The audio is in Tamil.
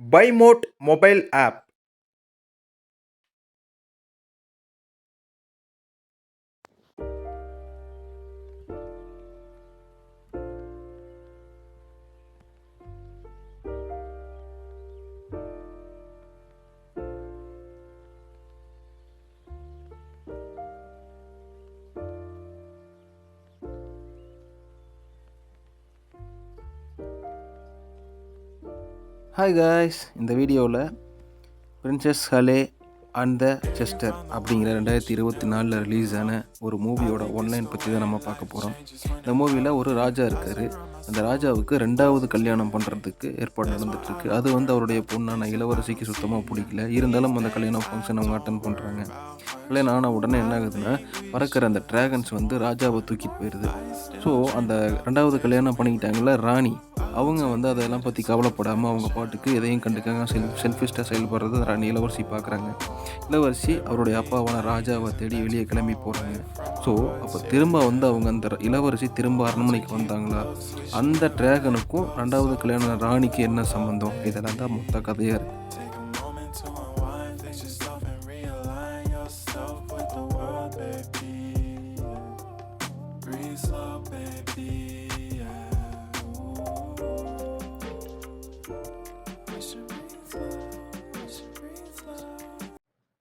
by mode mobile app hi guys இந்த வீடியோவில் பிரின்சஸ் ஹலே அண்ட் த செஸ்டர் அப்படிங்கிற ரெண்டாயிரத்தி இருபத்தி நாலில் ரிலீஸ் ஆன ஒரு மூவியோட ஒன்லைன் பற்றி தான் நம்ம பார்க்க போகிறோம் இந்த மூவியில் ஒரு ராஜா இருக்கார். அந்த ராஜாவுக்கு ரெண்டாவது கல்யாணம் பண்ணுறதுக்கு ஏற்பாடு நடந்துகிட்ருக்கு அது வந்து அவருடைய பொண்ணான இளவரசிக்கு சுத்தமாக பிடிக்கல. இருந்தாலும் அந்த கல்யாணம் ஃபங்க்ஷன் அவங்க அட்டன் பண்ணுறாங்க கல்யாணம் ஆன உடனே என்ன ஆகுதுன்னா பறக்கிற அந்த ட்ராகன்ஸ் வந்து ராஜாவை தூக்கிட்டு போயிடுது ஸோ அந்த ரெண்டாவது கல்யாணம் பண்ணிக்கிட்டாங்கள ராணி. அவங்க வந்து அதெல்லாம் பற்றி கவலைப்படாமல் அவங்க பாட்டுக்கு எதையும் கண்டுக்காங்க செல் செல்ஃபிஸ்டாக செயல்படுறது ராணி இளவரசி பார்க்குறாங்க இளவரசி அவருடைய அப்பாவான ராஜாவை தேடி வெளியே கிளம்பி போகிறாங்க ஸோ அப்போ திரும்ப வந்து அவங்க அந்த இளவரசி திரும்ப அரண்மனைக்கு வந்தாங்களா அந்த டிராகனுக்கும் ரெண்டாவது கல்யாணம் ராணிக்கு என்ன சம்மந்தம் இதெல்லாம் தான் மொத்த கதையாக இருக்குது Breathe slow, baby. Yeah.